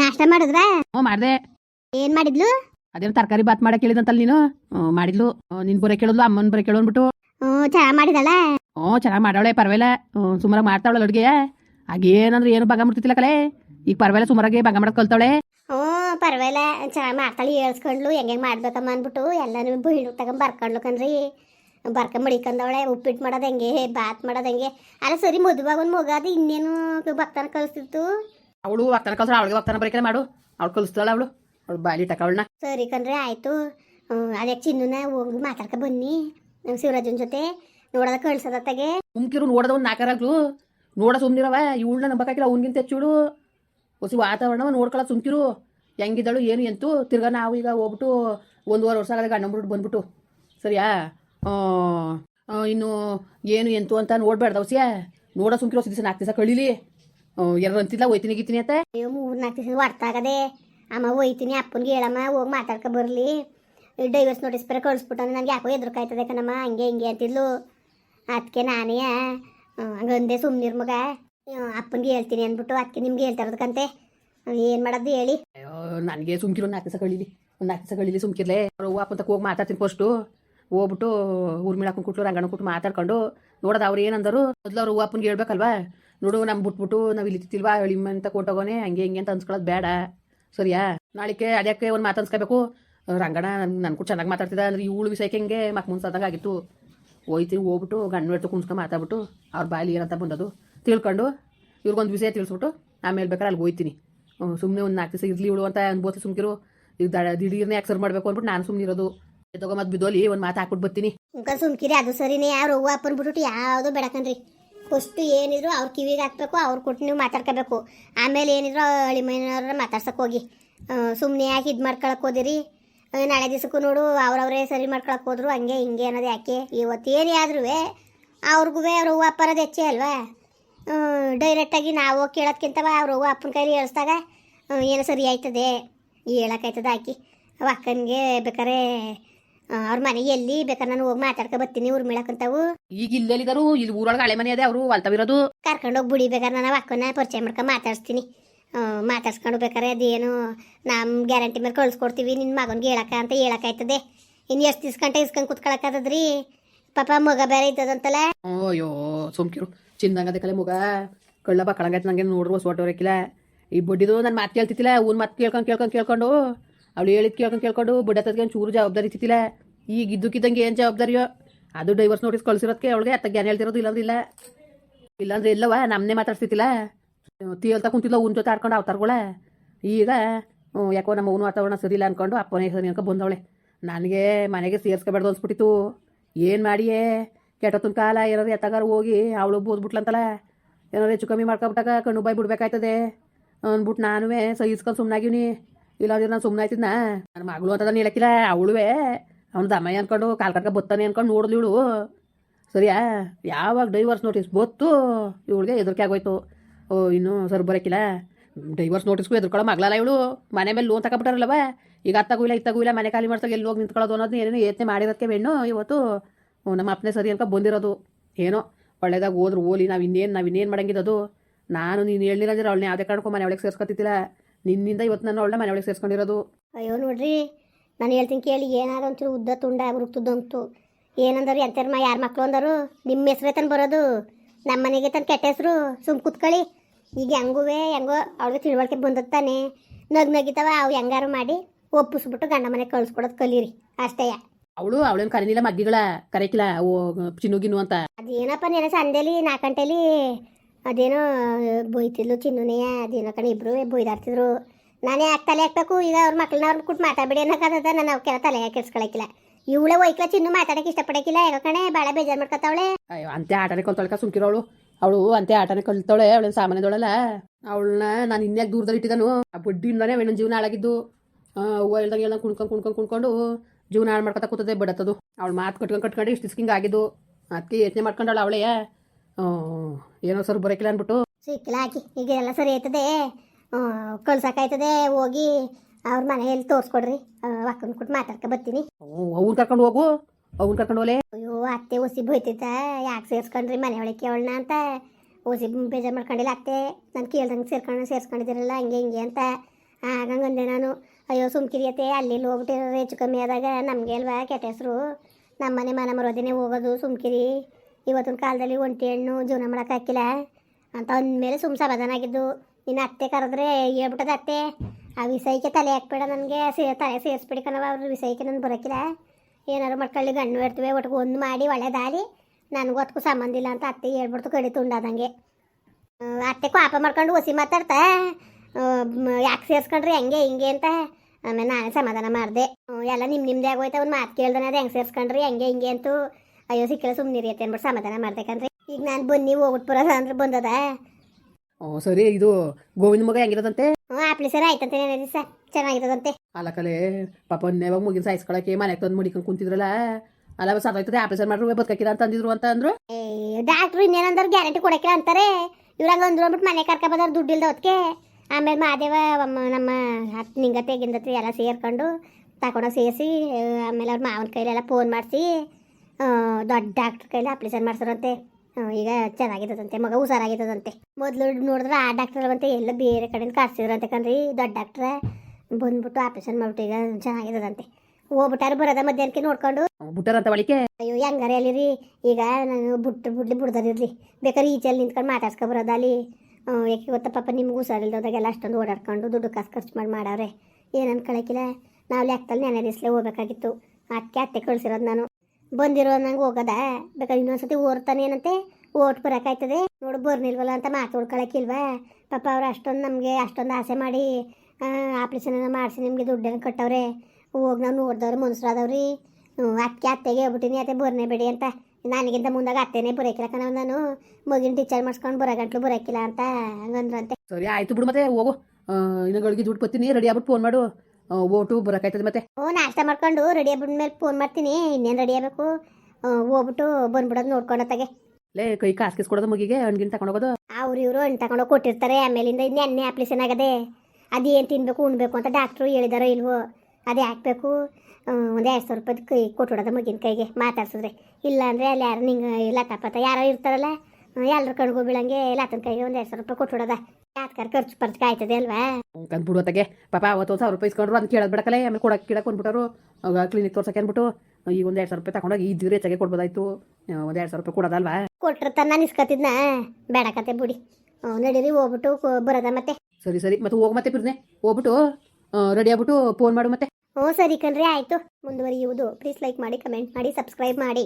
ನಾಷ್ಟ ಮಾಡಿದ್ರ ಹ್ಞೂ ಮಾಡಿದೆ. ಏನ್ ಮಾಡಿದ್ಲು? ಅದೇನು ತರಕಾರಿ ಬಾತ್ ಮಾಡಕ್ ಹೇಳಿದಂತಲ್ಲ ನೀನು? ಹ್ಞೂ ಮಾಡಿದ್ಲು. ಹ್ಞೂ, ನಿನ್ ಬರೋ ಕೇಳಿದ್ಲು ಅಮ್ಮನ ಬರೋ ಕೇಳು ಅಂದ್ಬಿಟ್ಟು. ಹ್ಮ್ ಚೆನ್ನಾಗ್ ಮಾಡಿದಳ ಹ್ಞೂ ಚೆನ್ನಾಗಿ ಮಾಡವಳೆ ಪರವಾಗಿಲ್ಲ. ಹ್ಞೂ ಸುಮಾರಾಗಿ ಮಾಡ್ತಾವಳೆ ಅಡುಗೆ ಆಗೇನಂದ್ರೆ ಏನು ಭಾಗ ಮಾಡ್ತಿಲ್ಲ ಕಲೆ ಈಗ ಪರವಾಗಿಲ್ಲ ಸುಮಾರಾಗಿ ಭಾಗ ಮಾಡಕ್ ಕಲ್ತಾವಳೆ. ಹ್ಞೂ ಪರವಾಗಿಲ್ಲ. ಚೆನ್ನಾಗಿ ಮಾಡ್ತಾಳೆ ಹೇಳ್ಸ್ಕೊಂಡ್ಲು ಹೆಂಗೆ ಮಾಡ್ಬೇಕಮ್ಮ ಅಂದ್ಬಿಟ್ಟು. ಎಲ್ಲಾನು ಬೀಳು ತಗೊಂಡ್ ಬರ್ಕೊಂಡ್ಲು ಕಣ್ರಿ. ಬರ್ಕೊಂಡ್ ಮಡಿಕೊಂಡವಳೆ ಉಪ್ಪಿಟ್ಟು ಮಾಡೋದು ಹೆಂಗೆ ಬಾತ್ ಮಾಡೋದು ಹೆಂಗೆ. ಅಲ್ಲ ಸರಿ ಮದುವಾಗ ಒಂದು ಮಗಾದ ಇನ್ನೇನು ಭಕ್ತನ ಕಳಿಸ್ತಿತ್ತು ಅವಳು ಆಗ್ತಾನೆ ಕಲ್ಸ ಅವಳಿಗೆ ಹೋಗ್ತಾನೆ ಬರೀಕೆ ಮಾಡು. ಅವಳು ಕಲಿಸ್ತಾಳ ಅವಳು. ಅವಳು ಬಾಲಿ ಟಕವಳನ್ನ ಸರಿ ಕಣ್ರಿ ಆಯ್ತು. ಅದೇ ಚಿನ್ನ ಹೋಗಿ ಮಾತಾಡ್ಕ ಬನ್ನಿ. ನಮ್ಮ ಶಿವರಾಜನ್ ಜೊತೆ ನೋಡೋದ ಕಳ್ಸದತ್ತಾಗೆ ಸುಮ್ಕಿರು ನೋಡದ ಒಂದು ನಾಲ್ಕರಾಗ್ಲು ನೋಡ ಸುಮ್ನಿರವ ಇವಳನ್ನ ನಂಬಕ್ಕಾಗಿಲ್ಲ ಅವ್ನಿಗಿಂತ ಹೆಚ್ಚುಳು. ಹೊಸಿ ವಾತಾವರಣ ನೋಡ್ಕೊಳ್ಳೋ ಸುಮ್ಕಿರು. ಹೆಂಗಿದ್ದಾಳು ಏನು ಎಂತು ತಿರ್ಗ ನಾವು ಈಗ ಹೋಗ್ಬಿಟ್ಟು ಒಂದೂವರೆ ವರ್ಷ ಆಗದಾಗ ಗಂಡ ಬಿಟ್ಟು ಬಂದ್ಬಿಟ್ಟು. ಸರಿಯಾ? ಇನ್ನು ಏನು ಎಂತು ಅಂತ ನೋಡ್ಬೇಡ್ದ ಹೊಸಿಯ ನೋಡ ಸುಮ್ಕಿರೋ ಸಿದ್ಧ ನಾಲ್ಕು ದಿವಸ ಕಳೀಲಿ. ಎರಡು ಅಂತಿಲ್ಲ ಹೋಯ್ತೀನಿ ಗೀತೀನಿ ಅಂತ ಅಯ್ಯೋ ಮೂರು ನಾಲ್ಕು ದಿವಸ ಹೊರ್ತಾಗದೆ ಅಮ್ಮ ಒಯ್ತೀನಿ ಅಪ್ಪನಿಗೆ ಹೇಳಮ್ಮ ಹೋಗಿ ಮಾತಾಡ್ಕೊ ಬರಲಿ. ಡೈವರ್ಸ್ ನೋಟಿಸ್ ಬೇರೆ ಕಳಿಸ್ಬಿಟ್ಟು ನನಗೆ ಯಾಕೋ ಎದುರುಕಾಯ್ತದೆ ಕಣಮ್ಮ ಹಂಗೆ ಹಿಂಗೆ ಅಂತಿದ್ಲು. ಅದಕ್ಕೆ ನಾನೇ ಹಂಗಂದೆ ಸುಮ್ಮನಿರ್ ಮಗ. ಅಪ್ಪನಿಗೆ ಹೇಳ್ತೀನಿ ಅಂದ್ಬಿಟ್ಟು ಅದಕ್ಕೆ ನಿಮ್ಗೆ ಹೇಳ್ತಾ ಇರೋದಕ್ಕಂತೆ ಏನು ಮಾಡೋದು ಹೇಳಿ. ಅಯ್ಯೋ ನನಗೆ ಸುಮ್ಕಿರು ನಾಲ್ಕು ದಿವಸ ಕಳೀಲಿ ಒಂದು ನಾಲ್ಕು ದಿವಸ ಕಳೀಲಿ ಸುಮ್ಕಿರ್ಲೆ. ಅವ್ರು ಅಪ್ಪ ಅಂತ ಹೋಗಿ ಮಾತಾಡ್ತೀನಿ ಫಸ್ಟು ಹೋಗ್ಬಿಟ್ಟು ಊರ್ಮಿಳಾಕೊಂಡು ಕೊಟ್ಟು ರಂಗಣ ಕೊಟ್ಟು ಮಾತಾಡ್ಕೊಂಡು ನೋಡೋದು ಅವ್ರು ಏನಂದರು. ಮೊದಲು ಅವ್ರು ಅಪ್ಪನಿಗೆ ಹೇಳ್ಬೇಕಲ್ವಾ? ನೋಡು ನಮ್ಮ ಬಿಟ್ಬಿಟ್ಟು ನಾವು ಇಲ್ಲಿ ತಿಳ್ವಾ ಎಳಿಮ ಅಂತ ಕೊಟ್ಟೋಗೋನೆ ಹಂಗೆ ಹಿಂಗೆ ಅಂತ ಅನ್ಸ್ಕೊಳ್ಳೋದು ಬೇಡ. ಸರಿಯಾ? ನಾಳಿಕೆ ಅದಕ್ಕೆ ಒಂದು ಮಾತು ಅನ್ಸ್ಕೋಬೇಕು ರಂಗಣ ಕೂಡ ಚೆನ್ನಾಗಿ ಮಾತಾಡ್ತಿದ್ದ, ಅಂದ್ರೆ ಇವಳು ವಿಷಯಕ್ಕೆ ಹಿಂಗೆ ಮಕ್ ಮುನ್ಸದಂಗೆ ಆಗಿತ್ತು. ಹೋಯ್ತೀನಿ ಹೋಗ್ಬಿಟ್ಟು ಗಂಡು ಹಿಡ್ತು ಕುಣ್ಸ್ಕೊಂಡು ಮಾತಾಡ್ಬಿಟ್ಟು ಅವ್ರ ಬಾಯಲ್ಲಿ ಏನಂತ ಬಂದದು ತಿಳ್ಕೊಂಡು ಇವ್ರಿಗೊಂದು ವಿಷಯ ತಿಳಿಸ್ಬಿಟ್ಟು ಆಮೇಲೆ ಬೇಕಾದ್ರೆ ಅಲ್ಲಿ ಹೋಯ್ತೀನಿ. ಸುಮ್ಮನೆ ಒಂದು ನಾಲ್ಕು ದಿವಸ ಇರ್ಲಿ ಇವಳು ಅಂತ ಅನ್ಬೋದು ಸುಮ್ಕಿರು. ಈಗ ದಿಢೀರ್ನೇ ಯಾಕೆ ಸರ್ ಮಾಡಬೇಕು ಅಂದ್ಬಿಟ್ಟು ನಾನು ಸುಮ್ಮನಿರೋದು ತಗೋ ಮತ್ತೆ ಬಿದ್ದೋಲಿ, ಒಂದು ಮಾತು ಹಾಕ್ಬಿಟ್ಟು ಬರ್ತೀನಿ. ಸುಮ್ಕಿರಿ, ಅದು ಸರಿನೇ. ಯಾರು ಹೂವು ಅಪ್ಪನ ಬಿಟ್ಬಿಟ್ಟು ಯಾವುದು ಬೇಡಕನ್ರಿ ಫಸ್ಟ್ ಏನಿದ್ರು ಅವ್ರ ಕಿವಿಗೆ ಹಾಕ್ಬೇಕು, ಅವ್ರ ಕೊಟ್ಟು ನೀವು ಮಾತಾಡ್ಕೋಬೇಕು. ಆಮೇಲೆ ಏನಿದ್ರು ಹಳಿ ಮೈನವ್ರ ಮಾತಾಡ್ಸಕ್ಕೆ ಹೋಗಿ. ಸುಮ್ಮನೆ ಯಾಕೆ ಇದು ಮಾಡ್ಕೊಳಕ್ಕೆ ಹೋದಿರಿ? ನಾಳೆ ದಿವಸಕ್ಕೂ ನೋಡು, ಅವ್ರವರೇ ಸರಿ ಮಾಡ್ಕೊಳಕ್ಕೆ ಹೋದ್ರು, ಹಂಗೆ ಹಿಂಗೆ ಅನ್ನೋದು ಯಾಕೆ? ಇವತ್ತು ಏನೇ ಆದ್ರೂ ಅವ್ರಿಗೂ ಅವ್ರ ಹೂವು ಅಪ್ಪರೋದು ಹೆಚ್ಚೆ ಅಲ್ವಾ? ಡೈರೆಕ್ಟಾಗಿ ನಾವು ಕೇಳೋದ್ಕಿಂತ ಅವ್ರ ಹೂವು ಅಪ್ಪನ ಕೈಲಿ ಹೇಳಿಸ್ದಾಗ ಏನೋ ಸರಿ ಆಯ್ತದೆ. ಹೇಳೋಕ್ಕಾಯ್ತದ ಹಾಕಿ ಅವ ಅಕ್ಕನಿಗೆ ಬೇಕಾರೆ ಅವ್ರ ಮನೆ ಎಲ್ಲಿ ಬೇಕಾರ ನಾನು ಹೋಗಿ ಮಾತಾಡ್ಕೊ ಬರ್ತೀನಿ ಉರ್ಮಿಳಕ್ಕಂತಾವು ಈಗ ಇಲ್ಲೆಲ್ಲಿದಾರು? ಇಲ್ಲಿ ಊರೊಳಗ ಹಳೆ ಮನೆ ಅದೇ ಅವರು ಕರ್ಕೊಂಡು ಹೋಗಿ ಬಿಡಿ ಬೇಕಾದ್ರೆ ನಾನು ಅಕ್ಕನ ಪರಿಚಯ ಮಾಡ್ಕೊಂಡು ಮಾತಾಡಿಸ್ತೀನಿ. ಮಾತಾಡ್ಸ್ಕೊಂಡು ಬೇಕಾರೆ ಅದೇನು ನಮ್ ಗ್ಯಾರಂಟಿ ಮೇಲೆ ಕಳ್ಸ್ಕೊಡ್ತೀವಿ ನಿನ್ ಮಗನಿಗೆ ಹೇಳಕ ಅಂತ ಹೇಳಕ್ಕಾಯ್ತದೆ ಇನ್ ಎಷ್ಟು ದಿವ್ಸ ಗಂಟೆ ಇಸ್ಕೊಂಡು ಕುತ್ಕೊಳಕಾದ್ರಿ ಪಾಪ ಮಗ ಬೇರೆ ಇದ್ದದಂತಲ್ಲ ಅಯ್ಯೋ ಸುಮ್ಕಿರು. ಚಿಂದಂಗ ಕಲೆ ಮಗ. ಕಳ್ಳ ಬಕ್ಕಳಂಗೈತೆ ನೋಡ್ರಿ ನೋಡ್ರು ಹೊರಕಿಲ್ಲ ಈ ಬಡ್ಡಿದು ನನ್ನ ಮಾತು ಕೇಳ್ತಿತ್ತಿಲ್ಲ ಊನ್ ಮಾತು ಕೇಳ್ಕೊಂಡು ಕೇಳ್ಕೊಂಡು ಕೇಳ್ಕೊಂಡು. ಅವಳು ಹೇಳಿದ್ ಕೇಳ್ಕೊಂಡು ಕೇಳ್ಕೊಂಡು ಬಡ್ಡತ್ತದ್ಗೆ ಒಂದು ಚೂರು ಜವಾಬ್ದಾರಿ ಇತ್ತಿಲ್ಲ ಈಗ ಇದ್ದಕ್ಕಿದ್ದಂಗೆ ಏನು ಜವಾಬ್ದಾರಿಯೋ? ಅದು ಡೈವರ್ಸ್ ನೋಟಿಸ್ ಕಳ್ಸಿರೋದಕ್ಕೆ ಅವಳಿಗೆ ಅತ್ತ ಜ್ಞಾನ ಹೇಳ್ತಿರೋದು ಇಲ್ಲಾಂದ್ರೆ ಇಲ್ಲ. ಇಲ್ಲಾಂದ್ರೆ ಇಲ್ಲವ ನಮ್ಮನ್ನೇ ಮಾತಾಡ್ತಿತ್ತಿಲ್ಲ ತೀಲ್ತಾ ಕುಂತಿಲ್ಲ ಉನ್ ಜೊತೆ ಆಡ್ಕೊಂಡು ಅವತಾರ್ಗಳ. ಈಗ ಯಾಕೋ ನಮ್ಮ ಅವನು ವಾತಾವರಣ ಸರಿ ಇಲ್ಲ ಅನ್ಕೊಂಡು ಅಪ್ಪನೇ ಸರಿ ಅನ್ಕೊಂಡು ಬಂದವಳೆ. ನನಗೆ ಮನೆಗೆ ಸೇರಿಸ್ಕೊಬಾರ್ದು ಅನ್ಸ್ಬಿಟ್ಟಿತ್ತು. ಏನು ಮಾಡಿಯೇ? ಕೆಟ್ಟೊತ್ತಿನ ಕಾಲ ಏನಾದ್ರು ಎತ್ತಗಾರ ಹೋಗಿ ಅವಳು ಬೋದ್ಬಿಟ್ಲಂತಲ್ಲ ಏನಾರು ಹೆಚ್ಚು ಕಮ್ಮಿ ಮಾಡ್ಕೊಬಿಟ್ಟಾಗ ಕಣ್ಣು ಬಾಯಿ ಬಿಡ್ಬೇಕಾಯ್ತದೆ. ಅಂದ್ಬಿಟ್ಟು ನಾನು ಸಹಿಸ್ಕೊಂಡು ಸುಮ್ಮನಾಗಿವ್ನಿ ಇಲ್ಲಾಂದ್ರೆ ನಾನು ಸುಮ್ಮನೆ ಆಯ್ತಿದ್ನ? ನನ್ನ ಮಗಳು ಅಂತ ನಾನು ಹೇಳಕ್ಕಿಲ್ಲ ಅವಳುವೆ ಅವ್ನು ದಮಯ ಅನ್ಕೊಂಡು, ಕಾಲ್ ಕಟ್ಕ ಬತ್ತಾನೆ ಅನ್ಕೊಂಡು ನೋಡಿದ್ಲು ಇವಳು. ಸರಿಯಾ? ಯಾವಾಗ ಡೈವರ್ಸ್ ನೋಟಿಸ್ ಬತ್ತು ಇವಳಿಗೆ ಹೆದರಿಕೆ ಆಗೋಯ್ತು. ಓ, ಇನ್ನೂ ಸರ್ ಬರೋಕ್ಕಿಲ್ಲ ಡೈವರ್ಸ್ ನೋಟಿಸ್ಗೂ ಎದುರ್ಕೊಳ್ಳೋ ಮಗಳಲ್ಲ ಇವಳು. ಮನೆ ಮೇಲೆ ಲೋನ್ ತಗೊಬಿಟ್ಟಾರಲ್ಲವ ಈಗ ಅತ್ತಾಗೂ ಇಲ್ಲ, ಇತ್ತಾಗೂ ಇಲ್ಲ, ಮನೆ ಖಾಲಿ ಮಾಡ್ತಾಗ ಎಲ್ಲಿ ಹೋಗಿ ನಿಂತ್ಕೊಳ್ಳೋದು ಅನ್ನೋದು ಏನೇನು ಯೋಚನೆ ಮಾಡಿರೋದಕ್ಕೆ ಬೆಣ್ಣು ಇವತ್ತು. ನಮ್ಮ ಅಪ್ಪನೇ ಸರಿ ಅನ್ಕೊ ಬಂದಿರೋದು. ಏನೋ ಒಳ್ಳೇದಾಗ ಹೋದ್ರು, ಓಲಿ, ನಾವು ಇನ್ನೇನು ನಾವು ಇನ್ನೇನು ಮಾಡಂಗಿದ್ದದು. ನಾನು ನೀನು ಹೇಳಿರೋದ್ರೆ ಅವಳನ್ನ ಯಾವುದೇ ಕಾರಣಕ್ಕೂ ಮನೆ ಒಳಗೆ ಸೇರ್ಸ್ಕೊತಿದ್ದಿಲ್ಲ. ನಿನ್ನಿಂದ ಇವತ್ತು ನಾನು ಅವಳನ್ನ ಮನೆ ಸೇರಿಸ್ಕೊಂಡಿರೋದು. ಅಯ್ಯೋ ನೋಡ್ರಿ ನಾನು ಹೇಳ್ತೀನಿ ಕೇಳಿ ಏನಾದ್ರು ಒಂಚೂರು ಉದ್ದ ತುಂಡ ಹುರುಕ್ತದಂತು ಏನಂದರು ಎಂತರ್ಮ ಯಾರು ಮಕ್ಕಳು ಅಂದರು? ನಿಮ್ಮ ಹೆಸ್ರೇ ತನ್ ಬರೋದು. ನಮ್ಮ ಮನೆಗೆ ತನ್ನ ಕೆಟ್ಟ ಹೆಸರು. ಸುಮ್ ಕುತ್ಕೊಳ್ಳಿ. ಈಗ ಹೆಂಗುವೆ ಹೆಂಗೋ ಅವಳಿಗೆ ತಿಳುವಳಿಕೆ ಬಂದತ್ತಾನೆ ನಗ್ ನಗಿತಾವ ಅವು ಹೆಂಗಾರು ಮಾಡಿ ಒಪ್ಪಿಸ್ಬಿಟ್ಟು ಗಂಡ ಮನೆಗೆ ಕಳ್ಸ್ಕೊಡೋದು ಕಲೀರಿ. ಅಷ್ಟೇ. ಅವಳು ಅವಳೇನು ಕರೀನಿಲ್ಲ ಮಗ್ಗಿಗಳ ಕರೆಕಿಲ್ಲ ಓ ಚಿನ್ನುಗಿನ್ನು ಅಂತ. ಅದೇನಪ್ಪ ನೆನೆ ಸಂದೇಲಿ ನಾಲ್ಕು ಗಂಟೆಲಿ ಅದೇನೋ ಬೈತಿದ್ಲು ಚಿನ್ನುನೇ, ಅದೇನೋ ಕಣ ಇಬ್ರು ಬೈದಾಡ್ತಿದ್ರು ನಾನೇ ಯಾಕೆ ತಲೆ ಹಾಕ್ಬೇಕು, ಈಗ ಅವ್ರ ಮಕ್ಳನ್ನ ಅವ್ರನ್ನ ಕುಟ್ಟು ಮಾತಾಡ್ಬಿಡಿ ಅನ್ನೋಕ್ಕಾಗದ ನಾನು ಅವಕ್ಕೆಲ್ಲ ತಲೆ ಕೆಡ್ಸ್ಕೊಳಕಿಲ್ಲ ಇವಳೆ ಒಯ್ಕಲ ಚಿನ್ನು ಮಾತಾಡಕ್ಕೆ ಇಷ್ಟಪಡಕ್ಕಿಲ್ಲ ಯಾಕೋ ಕಣೆ ಭಾಳ ಬೇಜಾರು ಮಾಡ್ಕೊತಾವಳೆ. ಅಯ್ಯೋ, ಅಂತೆ ಆಟನೇ ಕಲ್ತೊಳಕ ಸುಂಕಿರೋಳು ಅವಳು ಅಂತೆ ಆಟನೇ ಕಲ್ತಾಳೆ ಅವಳ ಸಾಮಾನ್ಯದೊಳಲ್ಲ. ಅವಳನ್ನ ನಾನು ಇನ್ಯಾಕೆ ದೂರದಲ್ಲಿ ಇಟ್ಟಿದ್ದಾನು ಆ ಬುಡ್ಡಿಂದ ಅವನ ಜೀವನ ಹಾಳಾಗಿದ್ದು. ಹೂವು ಹೇಳ್ದಂಗೆ ಎಲ್ಲ ಕುಣ್ಕೊಂಡು ಕುಣ್ಕೊಂಡು ಕುಣ್ಕೊಂಡು ಜೀವನ ಹಾಳು ಮಾಡ್ಕೊತಾ ಕೂತದೆ ಬಿಡತ್ತದು ಅವಳು ಮಾತು ಕಟ್ಕೊಂಡು ಕಟ್ಕೊಂಡು ಇಷ್ಟು ಆಗಿದ್ದು. ಅದಕ್ಕೆ ಯೋಚನೆ ಮಾಡ್ಕೊಂಡಳು ಅವಳೇ. ಏನೋ ಸರ್ ಬರೋಕಿಲ್ಲ ಅಂದ್ಬಿಟ್ಟು ಸಿಕ್ಕಿಲ್ಲ ಹಾಕಿ ಈಗ ಎಲ್ಲ ಸರಿ ಆಯ್ತದೆ. ಕಳ್ಸಕ್ಕಾಯ್ತದೆ ಹೋಗಿ ಅವ್ರ ಮನೆಯಲ್ಲಿ ತೋರಿಸ್ಕೊಡ್ರಿ. ಅಕ್ಕನ ಕೊಟ್ಟು ಮಾತಾಡ್ಕೊ ಬರ್ತೀನಿ. ಅವ್ನು ಕರ್ಕೊಂಡು ಹೋಗು. ಅವ್ನು ಕರ್ಕೊಂಡು ಹೋಲೆ ಅಯ್ಯೋ ಅತ್ತೆ ಒಸಿ ಬೈತೈತ ಯಾಕೆ ಸೇರ್ಸ್ಕೊಂಡ್ರಿ? ಮನೆ ಒಳಗೆ ಕೇಳೋಣ ಅಂತ. ಒಸಿ ಬೇಜಾರು ಮಾಡ್ಕೊಂಡಿಲ್ಲ ಅತ್ತೆ. ನಾನು ಕೇಳ್ದಂಗೆ ಸೇರ್ಕೊಂಡು ಸೇರ್ಸ್ಕೊಂಡಿದ್ದೀರಲ್ಲ ಹಂಗೆ ಹಿಂಗೆ ಅಂತ. ಆಗಂಗಂದೆ ನಾನು. ಅಯ್ಯೋ ಸುಮ್ಕಿರಿಯತ್ತೆ ಅಲ್ಲಿ ಇಲ್ಲಿ ಹೋಗ್ಬಿಟ್ಟಿರೋ ಹೆಚ್ಚು ಕಮ್ಮಿ ಆದಾಗ ನಮಗೆ ಅಲ್ವಾ ಕೆಟ್ಟ ಹೆಸರು. ನಮ್ಮನೆ ಮನೆ ಮರೋದಿನೇ ಹೋಗೋದು. ಸುಮ್ಕಿರಿ. ಇವತ್ತಿನ ಕಾಲದಲ್ಲಿ ಒಂಟಿ ಹೆಣ್ಣು ಜೀವನ ಮಾಡೋಕ್ಕಾಗಿಲ್ಲ ಅಂತ ಅಂದಮೇಲೆ ಸುಮ್ ಸಮಾಧಾನ ಆಗಿದ್ದು. ಇನ್ನು ಅತ್ತೆ ಕರೆದ್ರೆ ಹೇಳ್ಬಿಟ್ಟದ ಅತ್ತೆ, ಆ ವಿಷಯಕ್ಕೆ ತಲೆ ಹಾಕ್ಬೇಡ ನನಗೆ, ಸೇ, ತಲೆ ಸೇರಿಸ್ಬಿಡಿ ಕಣವ ಅವ್ರ ವಿಷಯಕ್ಕೆ ನಾನು ಬರೋಕ್ಕಿಲ್ಲ ಏನಾರು ಮಕ್ಕಳಿಗೆ ಗಣ್ಣು ಇಡ್ತೀವಿ ಒಟ್ಟಿಗೆ ಒಂದು ಮಾಡಿ ಒಳ್ಳೇದಾಲಿ ನನಗೂ ಅದಕ್ಕೂ ಸಂಬಂಧ ಇಲ್ಲ ಅಂತ ಅತ್ತೆ ಹೇಳ್ಬಿಡ್ತು ಕಡಿ ತುಂಡಾದಂಗೆ. ಅತ್ತೆ ಕೋಪ ಮಾಡ್ಕೊಂಡು ಒಸಿ ಮಾತಾಡ್ತಾ ಯಾಕೆ ಸೇರಿಸ್ಕೊಂಡ್ರಿ, ಹೆಂಗೆ, ಹಿಂಗೆ ಅಂತ ಆಮೇಲೆ ನಾನೇ ಸಮಾಧಾನ ಮಾಡಿದೆ. ಎಲ್ಲ ನಿಮ್ಮ ನಿಮ್ಮದೇ ಆಗೋಯ್ತು, ಒಂದು ಮಾತು ಕೇಳ್ದೆ ಅದು ಹೆಂಗೆ ಸೇರಿಸ್ಕೊಂಡ್ರಿ, ಹೆಂಗೆ, ಹಿಂಗೆ ಅಂತೂ. ಅಯ್ಯೋ ಸಿಕ್ಕಿಲ್ಲ ಸುಮ್ಮನಿರಿ ಅಂತ ಅಂದ್ಬಿಟ್ಟು ಸಮಾಧಾನ ಮಾಡ್ಬೇಕಂದ್ರೆ ಈಗ ನಾನು ಬನ್ನಿ ಹೋಗ್ಬಿಟ್ಟು ಬರೋದ ಅಂದ್ರೆ ಬಂದದ? ಓ ಸರಿ ಇದು ಗೋವಿಂದ ಮಗ ಹೆಂಗಿರೋದಂತೆ? ಹ್ಞೂ ಆಪ್ಲಿ ಸರ್ ಆಯ್ತಂತೆ ನೆನೆ ಚೆನ್ನಾಗಿರೋದಂತೆ. ಅಲ್ಲ ಕಲೆ ಪಾಪ ನೇವಾಗ ಮುಗಿನ ಸಾಯಿಸ್ಕೊಳಕ್ಕೆ ಮನೆಗೆ ತಂದು ಮುಡಿಕೊಂಡು ಕುಂತಿದ್ರಲ್ಲ? ಅಲ್ಲ ಸಾಕಾಯ್ತದೆ ಆಪರೇಷನ್ ಮಾಡ್ರು ಬದುಕಿಲ್ಲ ಅಂತ ಅಂದಿದ್ರು ಅಂತ ಅಂದ್ರು? ಏ ಡಾಕ್ಟ್ರು ಇನ್ನೇನಂದ್ರೆ ಗ್ಯಾರಂಟಿ ಕೊಡಕ್ಕಿಲ್ಲ ಅಂತಾರೆ. ಇವ್ರಾಗ ಅಂದ್ರು ಅಂದ್ಬಿಟ್ಟು ಮನೆ ಕರ್ಕ ಬಂದ್ರೆ ದುಡ್ಡು ಇಲ್ದ ಹೊತ್ಕೆ ಆಮೇಲೆ ಮಾದೇವ ಅಮ್ಮ- ನಮ್ಮ ಹತ್ತು ನಿಂಗತೆ ಗಿಂಗತೆ ಎಲ್ಲ ಸೇರ್ಕೊಂಡು ತಗೊಂಡೋಗಿ ಸೇರಿಸಿ ಆಮೇಲೆ ಅವ್ರ ಮಾವನ ಕೈಲೆಲ್ಲ ಫೋನ್ ಮಾಡಿಸಿ ದೊಡ್ಡ ಡಾಕ್ಟ್ರ್ ಕೈಲಿ ಅಪ್ಲಿಕೇಶನ್ ಮಾಡ್ಸೋರಂತೆ. ಈಗ ಚೆನ್ನಾಗಿದ್ದದಂತೆ ಮಗ ಹುಷಾರಾಗಿದ್ದದಂತೆ. ಮೊದಲು ನೋಡಿದ್ರೆ ಆ ಡಾಕ್ಟರ್ ಬಂತೆ ಎಲ್ಲ ಬೇರೆ ಕಡೆಯಿಂದ ಕಾಡ್ಸಿದ್ರಂತೆ ಕಣ್ರಿ. ದೊಡ್ಡ ಡಾಕ್ಟ್ರ ಬಂದ್ಬಿಟ್ಟು ಆಪ್ರೇಷನ್ ಮಾಡ್ಬಿಟ್ಟು ಈಗ ಚೆನ್ನಾಗಿದ್ದದಂತೆ. ಹೋಗ್ಬಿಟ್ಟಾರು ಬರೋದ ಮಧ್ಯಾಹ್ನಕ್ಕೆ ನೋಡ್ಕೊಂಡು. ಬಿಟ್ಟಾರಂತ ಬಳಿಕೆ ಅಯ್ಯೋ ಹೆಂಗಾರೆ ಅಲ್ಲಿರಿ? ಈಗ ನಾನು ಬುಟ್ಟು ಬುಡ್ಲಿ ಬಿಡ್ದಾರಿರ್ಲಿ ಬೇಕಾದ್ರೆ ಈಚೆಲ್ಲಿ ನಿಂತ್ಕೊಂಡು ಮಾತಾಡ್ಸ್ಕೊ ಬರೋದ ಅಲ್ಲಿ. ಯಾಕೆ ಗೊತ್ತಾ ಪಾಪ ನಿಮ್ಗೆ ಹುಷಾರಿಲ್ದಾಗೆಲ್ಲ ಅಷ್ಟೊಂದು ಓಡಾಡ್ಕೊಂಡು ದುಡ್ಡು ಕಾಸು ಖರ್ಚು ಮಾಡಿ ಮಾಡವ್ರೆ. ಏನು ಅನ್ಕೊಳಕಿಲ್ಲ ನಾವು ಲೆಕ್ಕದಲ್ಲಿ ನೆನೆ ದಿಸ್ಲೇ ಹೋಗ್ಬೇಕಾಗಿತ್ತು. ಅದಕ್ಕೆ ಅತ್ತೆ ಕಳ್ಸಿರೋದು ನಾನು. ಬಂದಿರೋ ನಂಗೆ ಹೋಗದ? ಬೇಕಾದ್ರೆ ಇನ್ನೊಂದ್ಸತಿ ಓರ್ತಾನೆ ಏನಂತೆ? ಓಟ್ ಬರೋಕ್ಕಾಯ್ತದೆ ನೋಡು, ಬರ್ನಿಲ್ವಲ್ಲ ಅಂತ ಮಾತಾಡ್ಕೊಳಕ್ಕಿಲ್ವಾ ಪಾಪ ಅವ್ರು ಅಷ್ಟೊಂದು ನಮಗೆ ಅಷ್ಟೊಂದು ಆಸೆ ಮಾಡಿ ಆಪ್ರೇಷನ್ ಮಾಡಿಸಿ ನಿಮಗೆ ದುಡ್ಡನ್ನು ಕಟ್ಟವ್ರೆ. ಹೋಗಿ ನಾವು ನೋಡಿದವ್ರು ಮನುಷ್ಯರಾದವ್ರಿ ಅತ್ತೆ ಅತ್ತೆಗೆ ಹೋಗ್ಬಿಟ್ಟಿನಿ ಅತ್ತೆ ಬರ್ನೇ ಬಿಡಿ ಅಂತ. ನನಗಿಂತ ಮುಂದಾಗ ಅತ್ತೆನೇ ಬರೋಕಿಲ್ಲ ಕಣ ನಾನು. ಮಗಿನ ಟೀಚರ್ ಮಾಡ್ಸ್ಕೊಂಡು ಬರೋ ಗಂಟ್ಲು ಬರೋಕಿಲ್ಲ ಅಂತ ಹಂಗಂದ್ರಂತೆ ಸರಿ, ಆಯ್ತು ಬಿಡು ಮತ್ತೆ, ಹೋಗು. ಇನ್ನೊಳಗೆ ದುಡ್ಡು ಬರ್ತೀನಿ ರೆಡಿ ಆಗ್ಬಿಟ್ಟು ಫೋನ್ ಮಾಡು. ಓಟು ಬರೋಕಾಯ್ತದೆ ಮತ್ತೆ. ಓ ನಾಷ್ಟ ಮಾಡ್ಕೊಂಡು ರೆಡಿ ಆಗ್ಬಿಟ್ಮೇಲೆ ಫೋನ್ ಮಾಡ್ತೀನಿ. ಇನ್ನೇನು ರೆಡಿ ಆಗಬೇಕು? ಹೋಗ್ಬಿಟ್ಟು ಬಂದ್ಬಿಡೋದು ತಗೆ ಲೇ ಕೈ ಕಾಸು ಕೊಡೋದು ಮಗಿಗೆ ಹಣ್ಗಿನ ತಗೊಂಡೋಗೋದು ಅವ್ರು ಇವರು ಹಣ್ಣು ತಗೊಂಡೋಗಿ ಕೊಟ್ಟಿರ್ತಾರೆ. ಆಮೇಲಿಂದ ಇನ್ನು ಎಣ್ಣೆ ಅಪ್ಲಿಕೇಶನ್ ಆಗದೆ ಅದೇನು ತಿನ್ಬೇಕು ಉಣ್ಬೇಕು ಅಂತ ಡಾಕ್ಟ್ರು ಹೇಳಿದಾರೋ ಇಲ್ವೋ ಅದೇ ಹಾಕ್ಬೇಕು. ಒಂದು ಎರಡು ಸಾವಿರ ರೂಪಾಯಿ ಕೈ ಕೊಟ್ಟುಬಿಡೋದು ಮಗಿನ ಕೈಗೆ ಮಾತಾಡ್ಸಿದ್ರೆ. ಇಲ್ಲ ಅಂದರೆ ಅಲ್ಲಿ ಯಾರು ನಿಂಗೆ ಲತಾಪತ ಯಾರೋ ಇರ್ತಾರಲ್ಲ ಎಲ್ಲರ ಕಣ್ಗೂ ಬೀಳಂಗೆ ಲತನ ಕೈಗೆ ಒಂದು ಎರಡು ಸಾವಿರ ರೂಪಾಯಿ ಕೊಟ್ಬಿಡೋದ. ಯಾತ್ಕಾರ ಖರ್ಚು ಪರ್ಚು ಆಯ್ತದೆ ಅಲ್ವಾ? ಕಂದ್ ಬಿಡು ಅತ್ತಾಗೆ. ಪಾಪ ಅವತ್ತು ಸಾವಿರ ರೂಪಾಯಿ ಇಸ್ಕೊಂಡ್ರು ಅಂತ ಕೇಳೋದು ಬಿಡಕಲೆ ಆಮೇಲೆ ಕೊಡಕ್ಕೆ ಕೇಳಕ್ಕೆ ಬಂದ್ಬಿಟ್ಟರು ಕ್ಲಿನಿಕ್ ತೋರ್ಸಕ್ಕೆ ಅಂದ್ಬಿಟ್ಟು ಈಗ ಒಂದು ಎರಡು ಸಾವಿರ ರೂಪಾಯಿ ತಗೊಂಡೋಗಿ ಇದ್ದಿದ್ರೆ ಹೆಚ್ಚಾಗೆ ಕೊಡ್ಬೋದಾಯ್ತು. ಒಂದು ಎರಡು ಸಾವಿರ ರೂಪಾಯಿ ಕೊಡೋದಲ್ವಾ? ಕೊಟ್ಟಿರ್ತಾನೆ ನಾನು ಇಸ್ಕೊತಿದ್ನ. ಕತೆ ಬಿಡಿ. ನಡೀರಿ ಹೋಗ್ಬಿಟ್ಟು ಬರೋದ ಮತ್ತೆ? ಸರಿ ಸರಿ. ಮತ್ತೆ ಹೋಗಿ ಮತ್ತೆ ಬಿರ್ನೆ ಹೋಗ್ಬಿಟ್ಟು ರೆಡಿ ಆಗ್ಬಿಟ್ಟು ಫೋನ್ ಮಾಡು ಮತ್ತೆ. ಹ್ಞೂ ಸರಿ ಕಣ್ರಿ ಆಯಿತು. ಮುಂದುವರಿಯುವುದು. ಪ್ಲೀಸ್ ಲೈಕ್ ಮಾಡಿ ಕಮೆಂಟ್ ಮಾಡಿ ಸಬ್ಸ್ಕ್ರೈಬ್ ಮಾಡಿ.